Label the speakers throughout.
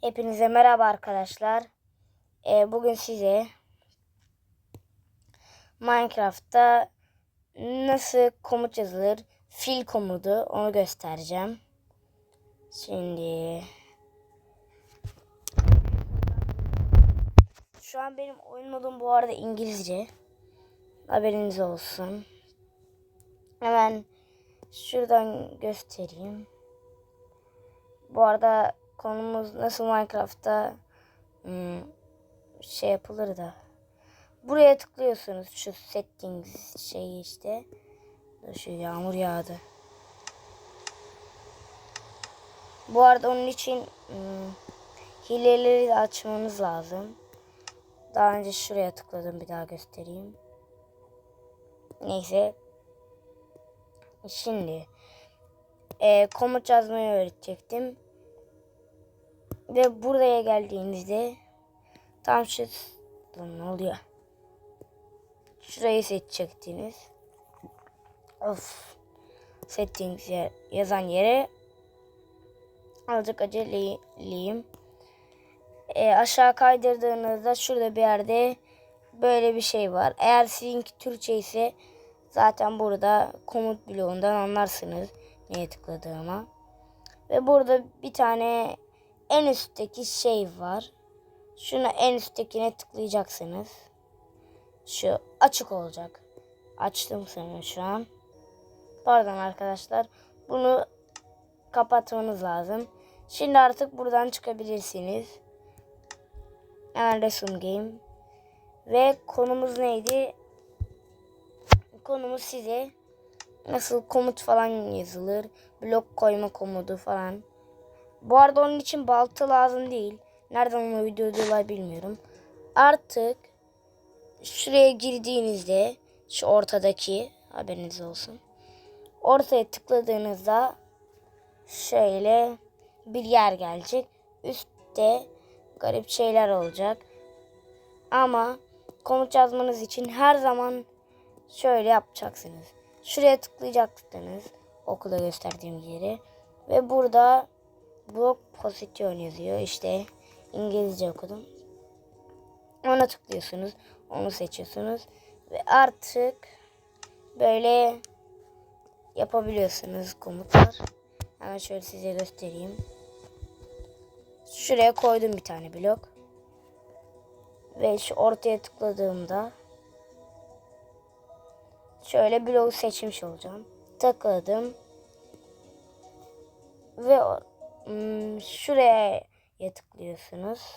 Speaker 1: Hepinize merhaba arkadaşlar. Ee, bugün size Minecraft'ta nasıl komut yazılır, fil komutu onu göstereceğim. Şimdi şu an benim oyun modum bu arada İngilizce. Haberiniz olsun. Hemen şuradan göstereyim. Bu arada konumuz nasıl Minecraft'ta hmm, şey yapılır da. Buraya tıklıyorsunuz şu settings şeyi işte. Şu yağmur yağdı. Bu arada onun için hmm, hileleri de açmanız lazım. Daha önce şuraya tıkladım bir daha göstereyim. Neyse. Şimdi e, komut yazmayı öğretecektim. Ve buraya geldiğinizde tam şu Lan ne oluyor? Şurayı seçecektiniz. Of. Settings yer, yazan yere azıcık aceleyim. E, aşağı kaydırdığınızda şurada bir yerde böyle bir şey var. Eğer sizinki Türkçe ise zaten burada komut bloğundan anlarsınız neye tıkladığıma. Ve burada bir tane en üstteki şey var. Şunu en üsttekine tıklayacaksınız. Şu açık olacak. Açtım sanırım şu an. Pardon arkadaşlar. Bunu kapatmanız lazım. Şimdi artık buradan çıkabilirsiniz. Hemen resim game. Ve konumuz neydi? Konumuz size nasıl komut falan yazılır. Blok koyma komutu falan. Bu arada onun için balta lazım değil. Nereden onu videoda bilmiyorum. Artık şuraya girdiğinizde şu ortadaki haberiniz olsun. Ortaya tıkladığınızda şöyle bir yer gelecek. Üstte garip şeyler olacak. Ama komut yazmanız için her zaman şöyle yapacaksınız. Şuraya tıklayacaksınız. Okula gösterdiğim yeri. Ve burada blok pozisyon yazıyor. İşte İngilizce okudum. Ona tıklıyorsunuz. Onu seçiyorsunuz. Ve artık böyle yapabiliyorsunuz komutlar. Hemen şöyle size göstereyim. Şuraya koydum bir tane blok. Ve şu ortaya tıkladığımda şöyle bloğu seçmiş olacağım. Tıkladım. Ve hmm, şuraya tıklıyorsunuz.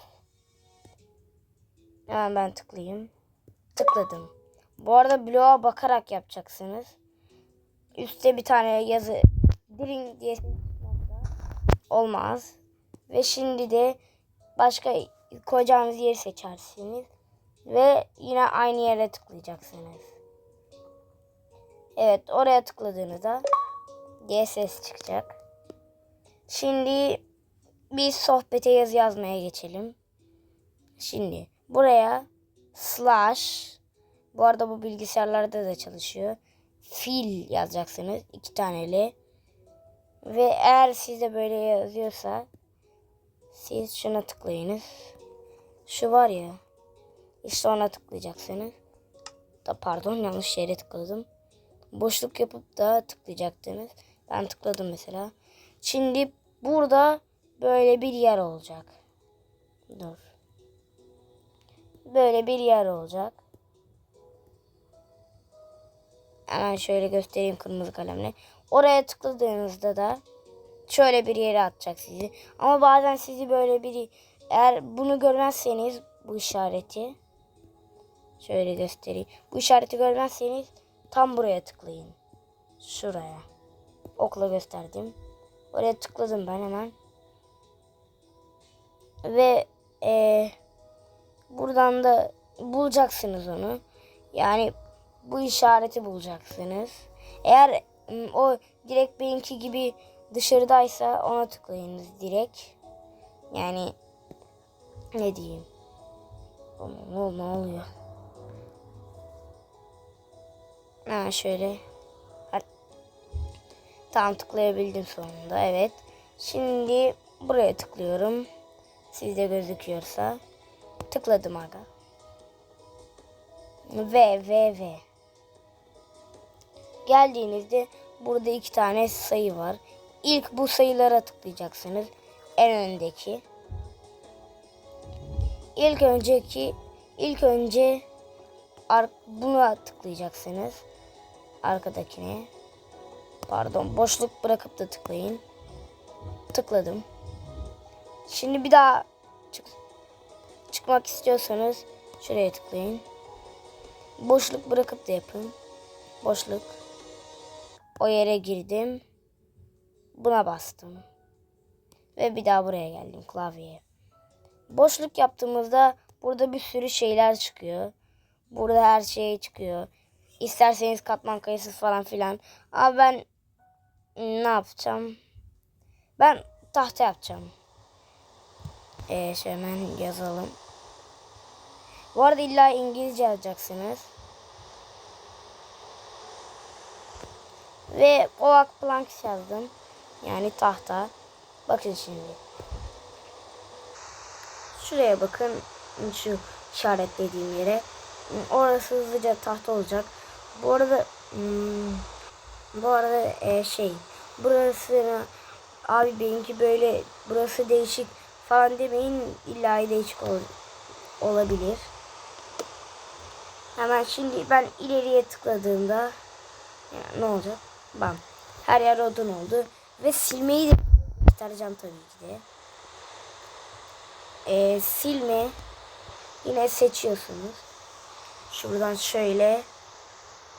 Speaker 1: Hemen ben tıklayayım. Tıkladım. Bu arada bloğa bakarak yapacaksınız. Üste bir tane yazı Dring diye olmaz. Ve şimdi de başka koyacağınız yeri seçersiniz. Ve yine aynı yere tıklayacaksınız. Evet oraya tıkladığınızda diye ses çıkacak. Şimdi biz sohbete yazı yazmaya geçelim. Şimdi buraya slash bu arada bu bilgisayarlarda da çalışıyor. Fil yazacaksınız. iki taneli. Ve eğer sizde böyle yazıyorsa siz şuna tıklayınız. Şu var ya. İşte ona tıklayacaksınız. Da pardon yanlış yere tıkladım. Boşluk yapıp da tıklayacaktınız. Ben tıkladım mesela. Şimdi burada böyle bir yer olacak. Dur. Böyle bir yer olacak. Hemen şöyle göstereyim kırmızı kalemle. Oraya tıkladığınızda da şöyle bir yere atacak sizi. Ama bazen sizi böyle bir eğer bunu görmezseniz bu işareti şöyle göstereyim. Bu işareti görmezseniz tam buraya tıklayın. Şuraya. Okla gösterdim. Oraya tıkladım ben hemen. Ve e, buradan da bulacaksınız onu. Yani bu işareti bulacaksınız. Eğer o direkt benimki gibi dışarıdaysa ona tıklayınız direkt. Yani ne diyeyim? Ne, oluyor? Ha şöyle. Tam tıklayabildim sonunda. Evet. Şimdi buraya tıklıyorum. Sizde gözüküyorsa. Tıkladım aga. V V V. Geldiğinizde burada iki tane sayı var. İlk bu sayılara tıklayacaksınız. En öndeki. İlk önceki ilk önce buna tıklayacaksınız. Arkadakine. Pardon boşluk bırakıp da tıklayın. Tıkladım. Şimdi bir daha çık çıkmak istiyorsanız şuraya tıklayın. Boşluk bırakıp da yapın. Boşluk. O yere girdim. Buna bastım. Ve bir daha buraya geldim klavyeye. Boşluk yaptığımızda burada bir sürü şeyler çıkıyor. Burada her şey çıkıyor. İsterseniz katman kayısı falan filan. Ama ben ne yapacağım? Ben tahta yapacağım. Ee, şöyle hemen yazalım. Bu arada illa İngilizce yazacaksınız. Ve Oak Planks yazdım. Yani tahta. Bakın şimdi. Şuraya bakın. Şu işaretlediğim yere. Orası hızlıca tahta olacak. Bu arada hmm, bu arada e, şey burası abi benimki böyle burası değişik falan demeyin illa değişik ol, olabilir. Hemen şimdi ben ileriye tıkladığımda yani ne olacak? Bam. Her yer odun oldu. Ve silmeyi de göstereceğim tabii ki de. Ee, silme yine seçiyorsunuz. Şuradan şöyle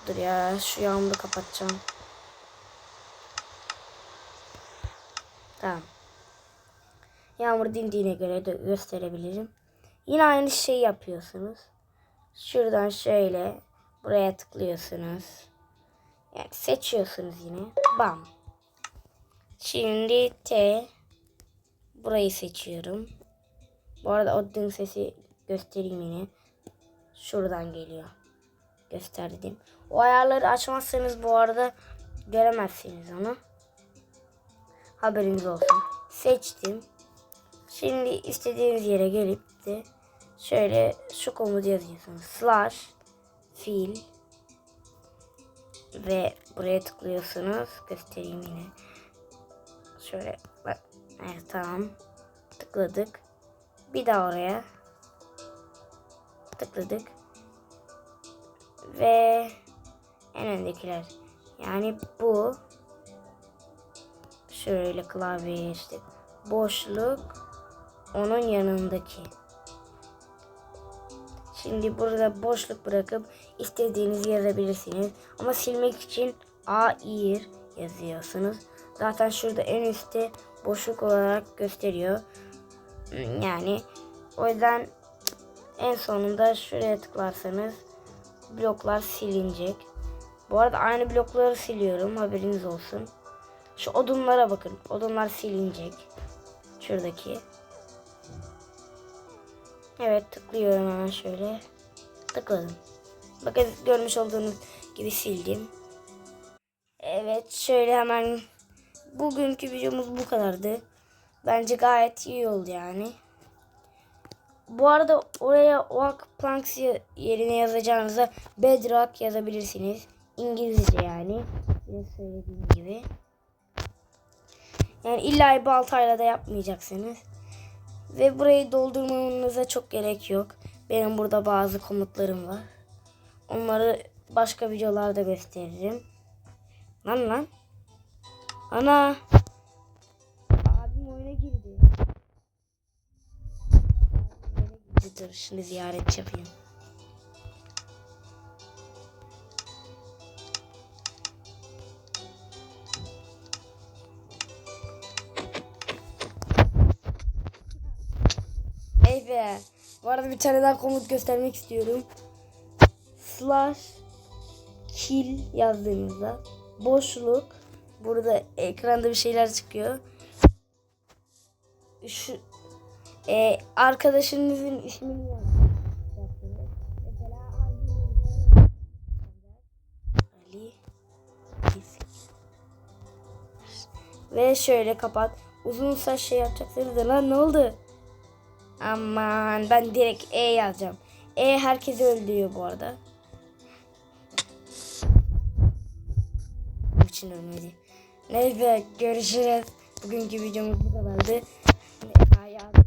Speaker 1: dur ya şu yağmuru kapatacağım. Tamam. Yağmur dindiğine göre de gösterebilirim. Yine aynı şeyi yapıyorsunuz. Şuradan şöyle buraya tıklıyorsunuz. Yani seçiyorsunuz yine. Bam. Şimdi T burayı seçiyorum. Bu arada o sesi göstereyim yine. Şuradan geliyor. Gösterdim. O ayarları açmazsanız bu arada göremezsiniz onu. Haberiniz olsun. Seçtim. Şimdi istediğiniz yere gelip de şöyle şu komutu yazıyorsunuz. Slash fil ve buraya tıklıyorsunuz. Göstereyim yine. Şöyle bak. Evet tamam. Tıkladık. Bir daha oraya. Tıkladık. Ve en öndekiler. Yani bu şöyle klavye işte boşluk onun yanındaki. Şimdi burada boşluk bırakıp istediğinizi yazabilirsiniz. Ama silmek için A ir yazıyorsunuz. Zaten şurada en üstte boşluk olarak gösteriyor. Yani o yüzden en sonunda şuraya tıklarsanız bloklar silinecek. Bu arada aynı blokları siliyorum haberiniz olsun. Şu odunlara bakın. Odunlar silinecek. Şuradaki. Evet tıklıyorum hemen şöyle. Tıkladım. Bakın görmüş olduğunuz gibi sildim. Evet şöyle hemen bugünkü videomuz bu kadardı. Bence gayet iyi oldu yani. Bu arada oraya Oak Planks yerine yazacağınızda Bedrock yazabilirsiniz. İngilizce yani. Yine söylediğim gibi. Yani illa baltayla da yapmayacaksınız. Ve burayı doldurmanıza çok gerek yok. Benim burada bazı komutlarım var. Onları başka videolarda gösteririm. Lan lan. Ana. Abim oyuna girdi. Dur şimdi ziyaret yapayım. Arada bir tane daha komut göstermek istiyorum. Slash kill yazdığınızda boşluk burada ekranda bir şeyler çıkıyor. Şu e, arkadaşınızın ismini Ali Ve şöyle kapat. Uzun saç şey yapacaksınız da lan ne oldu? Aman ben direkt E yazacağım. E herkesi öldürüyor bu arada. İçin ölmedi. Neyse görüşürüz. Bugünkü videomuz bu kadardı. Hayatım.